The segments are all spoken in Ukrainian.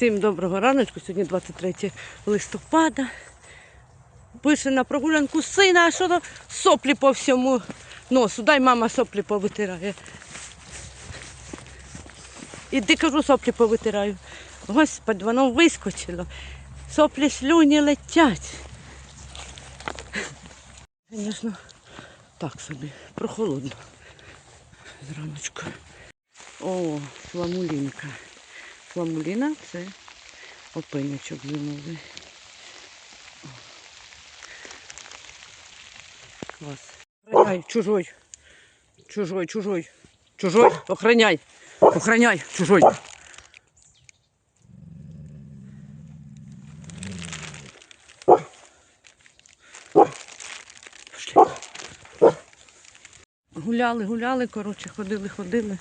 Всім доброго раночку. Сьогодні 23 листопада. Пише на прогулянку сина, а що то соплі по всьому носу. Дай мама соплі повитирає. Іди кажу, соплі повитираю. Господи, воно вискочило. Соплі слюні летять. Звісно, так собі, прохолодно. Зраночку. О, фламулінка. Фламуліна це опинячок зимовий. Клас. Охраняй, чужой. Чужой, чужой. Чужой, охраняй. Охраняй, чужой. Гуляли, гуляли, коротше, ходили, ходили.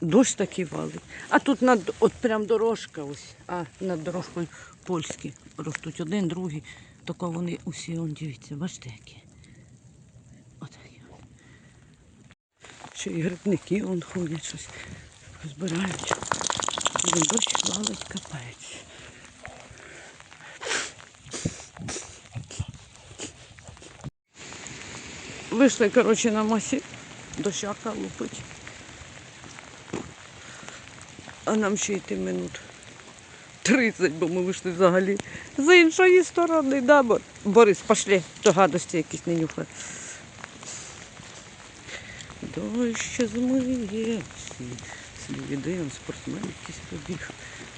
Дощ такий валить. А тут над, от прям дорожка ось, а над дорожкою польські ростуть один, другий. Тако вони усі, он дивіться, бачите які. Отакі. Ще і грибники он ходять щось, збирають. Блін, Дощ валить капець. Вийшли, коротше, на масі дощака лупить. А нам ще йти минут 30, бо ми вийшли взагалі з іншої сторони. Да, Бо- Борис, пошли, то гадості якісь не нюхай. Дощ змиє всі сліди, он спортсмен якийсь побіг.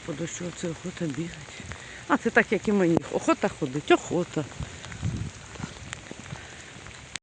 По дощу це охота бігати. А це так, як і мені. Охота ходить, охота.